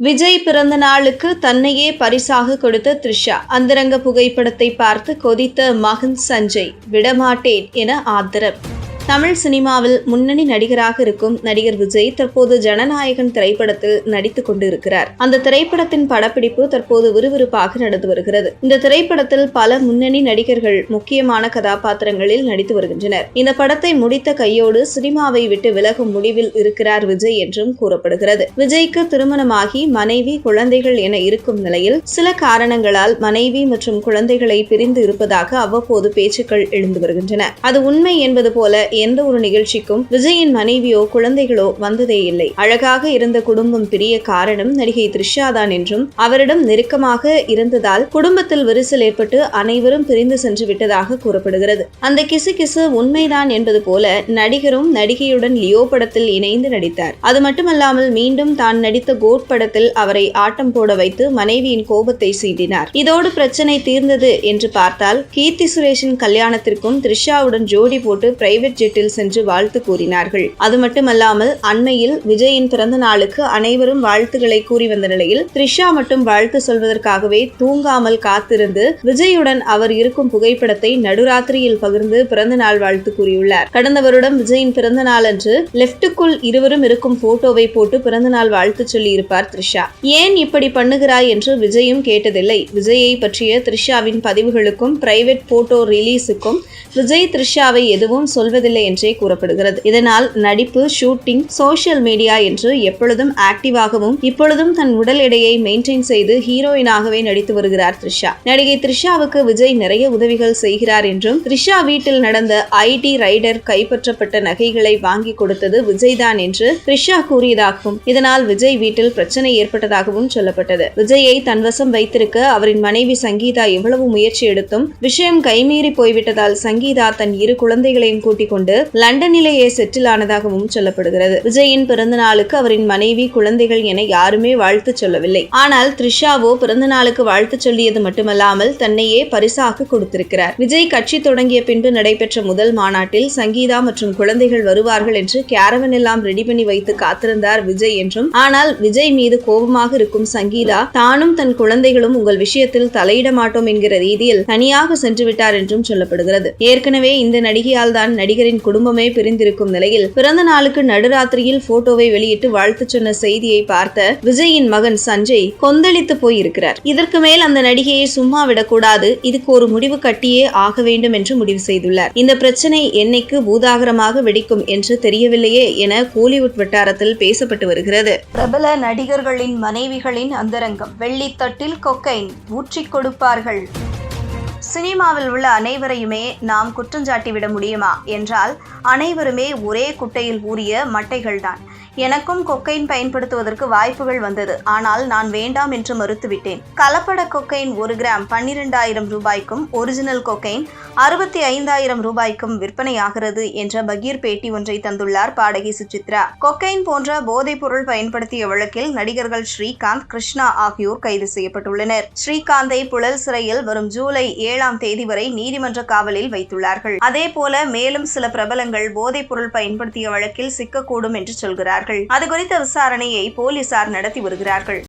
விஜய் பிறந்த நாளுக்கு தன்னையே பரிசாக கொடுத்த த்ரிஷா அந்தரங்க புகைப்படத்தை பார்த்து கொதித்த மகன் சஞ்சய் விடமாட்டேன் என ஆதரவு தமிழ் சினிமாவில் முன்னணி நடிகராக இருக்கும் நடிகர் விஜய் தற்போது ஜனநாயகன் திரைப்படத்தில் நடித்துக் கொண்டிருக்கிறார். அந்த திரைப்படத்தின் படப்பிடிப்பு தற்போது விறுவிறுப்பாக நடந்து வருகிறது. இந்த திரைப்படத்தில் பல முன்னணி நடிகர்கள் முக்கியமான கதாபாத்திரங்களில் நடித்து வருகின்றனர். இந்த படத்தை முடித்த கையோடு சினிமாவை விட்டு விலகும் முடிவில் இருக்கிறார் விஜய் என்றும் கூறப்படுகிறது. விஜய்க்கு திருமணமாகி மனைவி குழந்தைகள் என இருக்கும் நிலையில் சில காரணங்களால் மனைவி மற்றும் குழந்தைகளை பிரிந்து இருப்பதாக அவ்வப்போது பேச்சுக்கள் எழுந்து வருகின்றன. அது உண்மை என்பது போல எந்த ஒரு நிகழ்ச்சிக்கும் விஜயின் மனைவியோ குழந்தைகளோ வந்ததே இல்லை. அழகாக இருந்த குடும்பம் பிரிய காரணம் நடிகை த்ரிஷா தான் என்றும் அவரிடம் நெருக்கமாக இருந்ததால் குடும்பத்தில் விரிசல் ஏற்பட்டு அனைவரும் பிரிந்து சென்று விட்டதாக கூறப்படுகிறது. அந்த கிசு கிசு உண்மைதான் என்பது போல நடிகரும் நடிகையுடன் லியோ படத்தில் இணைந்து நடித்தார். அது மட்டுமல்லாமல் மீண்டும் தான் நடித்த கோட் படத்தில் அவரை ஆட்டம் போட வைத்து மனைவியின் கோபத்தை சீண்டினார். இதோடு பிரச்சனை தீர்ந்தது என்று பார்த்தால் கீர்த்தி சுரேஷின் கல்யாணத்திற்கும் த்ரிஷாவுடன் ஜோடி போட்டு பிரைவேட் ஜெட்டில் சென்று வாழ்த்து கூறினார்கள். அது மட்டுமல்லாமல் அண்மையில் விஜயின் பிறந்த நாளுக்கு அனைவரும் வாழ்த்துக்களை கூறி வந்த நிலையில் த்ரிஷா மட்டும் வாழ்த்து சொல்வதற்காகவே தூங்காமல் காத்திருந்து விஜயுடன் அவர் இருக்கும் புகைப்படத்தை நடுராத்திரியில் பகிர்ந்து பிறந்த நாள் வாழ்த்து கூறியுள்ளார். கடந்த வருடம் விஜயின் பிறந்த நாள் அன்று லெப்டுக்குள் இருவரும் இருக்கும் போட்டோவை போட்டு பிறந்த நாள் வாழ்த்து சொல்லி இருப்பார் த்ரிஷா. ஏன் இப்படி பண்ணுகிறாய்? என்று விஜயும் கேட்டதில்லை. விஜயை பற்றிய த்ரிஷாவின் பதிவுகளுக்கும் பிரைவேட் போட்டோ ரிலீஸுக்கும் விஜய் த்ரிஷாவை எதுவும் சொல்வதில்லை இல்லை என்றே கூறப்படுகிறது. இதனால் நடிப்பு ஷூட்டிங் சோசியல் மீடியா என்று எப்பொழுதும் ஆக்டிவாகவும் இப்பொழுதும் தன் உடல் எடையை மெயின்டைன் செய்து ஹீரோயினாகவே நடித்து வருகிறார் த்ரிஷா. நடிகை த்ரிஷாவுக்கு விஜய் நிறைய உதவிகள் செய்கிறார் என்றும் த்ரிஷா வீட்டில் நடந்த ஐடி ரைடர் கைப்பற்றப்பட்ட நகைகளை வாங்கி கொடுத்தது விஜய் தான் என்று த்ரிஷா கூறியதாகவும் இதனால் விஜய் வீட்டில் பிரச்சனை ஏற்பட்டதாகவும் சொல்லப்பட்டது. விஜயை தன்வசம் வைத்திருக்க அவரின் மனைவி சங்கீதா எவ்வளவு முயற்சி எடுத்தும் விஷயம் கைமீறி போய்விட்டதால் சங்கீதா தன் இரு குழந்தைகளையும் கூட்டிக் கொண்டு கொண்டு லண்டனிலேயே செட்டில் ஆனதாகவும் சொல்லப்படுகிறது. விஜயின் பிறந்த நாளுக்கு அவரின் மனைவி குழந்தைகள் என யாருமே வாழ்த்து சொல்லவில்லை. ஆனால் த்ரிஷாவோ பிறந்த நாளுக்கு வாழ்த்து சொல்லியது மட்டுமல்லாமல் தன்னையே பரிசாக கொடுத்திருக்கிறார். விஜய் கட்சி தொடங்கிய பின்பு நடைபெற்ற முதல் மாநாட்டில் சங்கீதா மற்றும் குழந்தைகள் வருவார்கள் என்று கேரவன் எல்லாம் ரெடி பண்ணி வைத்து காத்திருந்தார் விஜய் என்றும் ஆனால் விஜய் மீது கோபமாக இருக்கும் சங்கீதா தானும் தன் குழந்தைகளும் உங்கள் விஷயத்தில் தலையிட மாட்டோம் என்கிற ரீதியில் தனியாக சென்று விட்டார் என்றும் சொல்லப்படுகிறது. ஏற்கனவே இந்த நடிகையால் தான் நடிகர் நடிகரின் குடும்பமே பிரிந்திருக்கும் நிலையில் பிறந்த நாளுக்கு நடுராத்திரியில் போட்டோவை வெளியிட்டு வாழ்த்து சொன்ன செய்தியை பார்த்த விஜயின் மகன் சஞ்சய் கொந்தளித்து போயிருக்கிறார். இதற்கு மேல் அந்த நடிகையை சும்மா விடக்கூடாது. இதுக்கு ஒரு முடிவு கட்டியே ஆக வேண்டும் என்று முடிவு செய்துள்ளார். இந்த பிரச்சனை என்னைக்கு பூதாகரமாக வெடிக்கும் என்று தெரியவில்லையே என கோலிவுட் வட்டாரத்தில் பேசப்பட்டு வருகிறது. பிரபல நடிகர்களின் மனைவிகளின் அந்தரங்கம். வெள்ளித்தட்டில் கொக்கைன். ஊற்றிக் கொடுப்பார்கள். சினிமாவில் உள்ள அனைவரையுமே நாம் குற்றஞ்சாட்டி விட முடியுமா? என்றால் அனைவருமே ஒரே குட்டையில் ஊறிய மட்டைகள்தான். எனக்கும் கொக்கைன் பயன்படுத்துவதற்கு வாய்ப்புகள் வந்தது. ஆனால் நான் வேண்டாம் என்று மறுத்துவிட்டேன். கலப்பட கொக்கைன் ஒரு கிராம் பன்னிரெண்டாயிரம் ரூபாய்க்கும் ஒரிஜினல் கொக்கைன் அறுபத்தி ஐந்தாயிரம் ரூபாய்க்கும் விற்பனையாகிறது என்ற பகீர் பேட்டி ஒன்றை தந்துள்ளார் பாடகி சுசித்ரா. கொக்கைன் போன்ற போதைப் பொருள் பயன்படுத்திய வழக்கில் நடிகர்கள் ஸ்ரீகாந்த் கிருஷ்ணா ஆகியோர் கைது செய்யப்பட்டுள்ளனர். ஸ்ரீகாந்தை புழல் சிறையில் வரும் ஜூலை ஏழாம் தேதி வரை நீதிமன்ற காவலில் வைத்துள்ளார்கள். அதேபோல மேலும் சில பிரபலங்கள் போதைப் பொருள் பயன்படுத்திய வழக்கில் சிக்கக்கூடும் என்று சொல்கிறார்கள். அது குறித்த விசாரணையை போலீசார் நடத்தி வருகிறார்கள்.